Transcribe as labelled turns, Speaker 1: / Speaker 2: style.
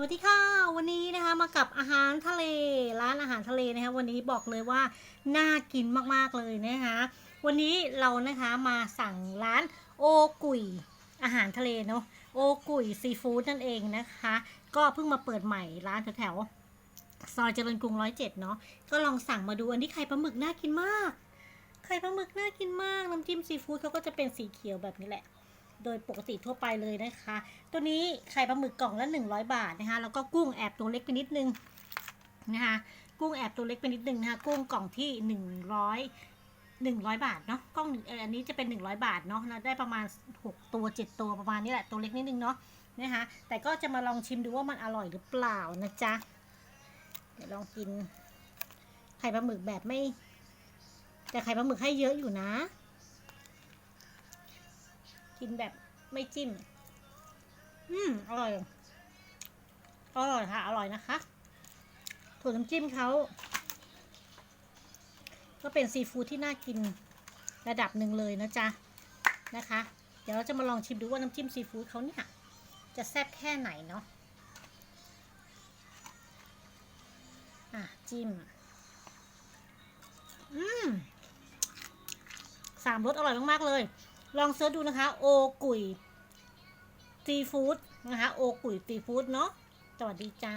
Speaker 1: วัสดีค่ะ วันนี้นะคะมากับอาหารทะเลร้านอาหารทะเลนะคะวันนี้บอกเลยว่าน่ากินมากๆเลยนะคะวันนี้เรานะคะมาสั่งร้านโอกุยอาหารทะเลเนาะโอกุยซีฟู้ดนั่นเองนะคะ ก็เพิ่งมาเปิดใหม่ร้านแถวๆซอยเจริญกรุงร้อยเจ็ดเนาะก็ลองสั่งมาดูอันนี้ไข่ปลาหมึกน่ากินมากไข่ปลาหมึกน่ากินมากน้ำจิ้มซีฟู้ดเขาก็จะเป็นสีเขียวแบบนี้แหละ โดยปกติทั่วไปเลยนะคะ ตัวนี้ไข่ปลาหมึกกล่องละ 100 บาทนะคะแล้วก็กุ้งแอบตัวเล็กไปนิดนึงนะคะกุ้งแอบตัวเล็กไปนิดนึงนะคะกุ้งกล่องที่ 100 100 บาทเนาะกล้องอันนี้จะเป็น 100 บาทเนาะนะได้ประมาณ 6 ตัว 7 ตัวประมาณนี้แหละตัวเล็กนิดนึงเนาะนะคะแต่ก็จะมาลองชิมดูว่ามันอร่อยหรือเปล่านะจ๊ะเดี๋ยวลองกินไข่ปลาหมึกแบบไม่ แต่ไข่ปลาหมึกให้เยอะอยู่นะ กินแบบไม่จิ้ม อืมอร่อย อร่อยค่ะ อร่อยนะคะถั่วน้ำจิ้มเขา ก็เป็นซีฟู้ดที่น่ากินระดับหนึ่งเลยนะจ๊ะ นะคะ เดี๋ยวเราจะมาลองชิมดูว่าน้ำจิ้มซีฟู้ดเขาเนี่ย จะแซ่บแค่ไหนเนาะ อะ จิ้ม อืมสามรสอร่อยมาก ๆ เลย ลองเสิร์ชดูนะคะ โอกุยซีฟู้ดนะคะ โอกุยซีฟู้ดเนาะสวัสดีจ้า